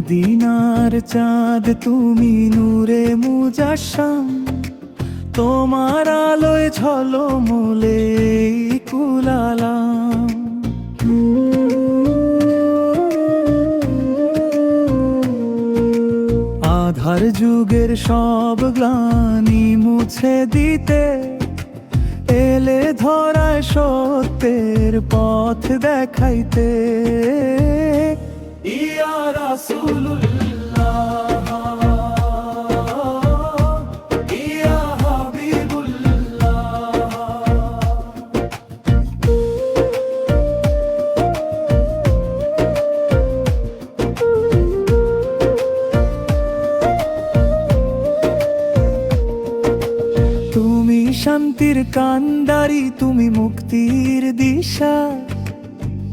মদিনার চাঁদ তুমি নূরে মুজাসাম তোমার আলোয় ঝলমলে কুলালাম। আধার যুগের সব গ্লানি মুছে দিতে এলে ধরায় সত্যের পথ দেখাইতে। ইয়া রাসূলুল্লাহ শান্তির কান্দারি তুমি মুক্তির দিশা।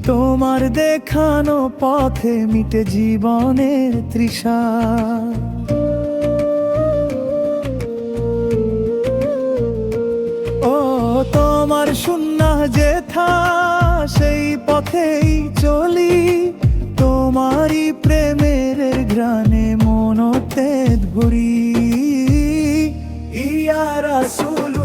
তোমার দেখানো পথে মিটে জীবনের তৃষা। ও তোমার সুন্না যেথা, সেই পথেই চলি। তোমারই প্রেমের ঘ্রাণে মনতে ভরি। ইয়া রাসূলুল্লাহ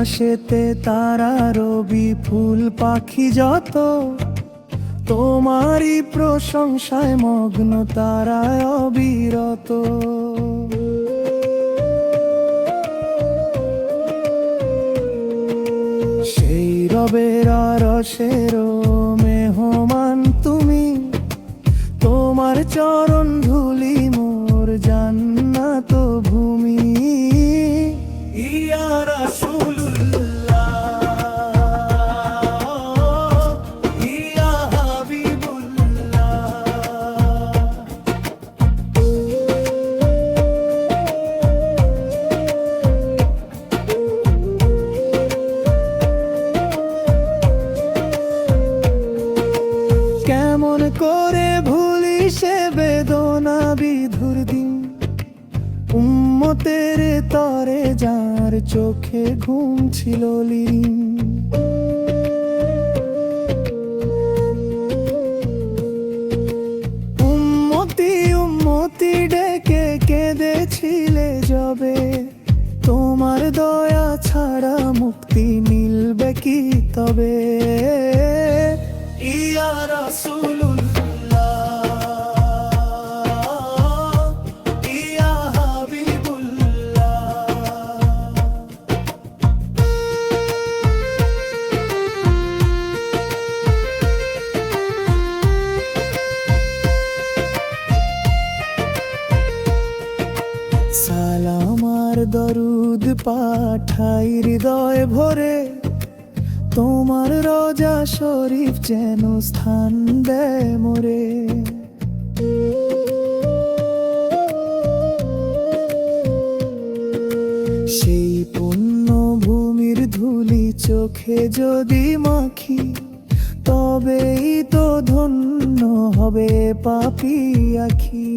আকাশেতে তারা রবি ফুল, পাখি যত, তোমারই প্রশংসায় মগ্ন তারায় অবিরত। সেই রবের রসের মেহমান তুমি, তোমার চরণ বেদনা বিধুর দিন। উম্মতের তরে যার চোখে ঘুম ছিল লীন। উম্মতি উম্মতি ডেকে কেঁদেছিলে যবে তোমার দয়া ছাড়া মুক্তি মিলবে কি তবে? ইয়া রাসূলুল্লাহ। দরুদ পাঠাই হৃদয় ভরে, তোমার রজা শরীফ যেন স্থান দেয় মোরে। সেই পুণ্য ভূমির ধুলি চোখে যদি মাখি, তবেই তো ধন্য হবে পাপি আখি।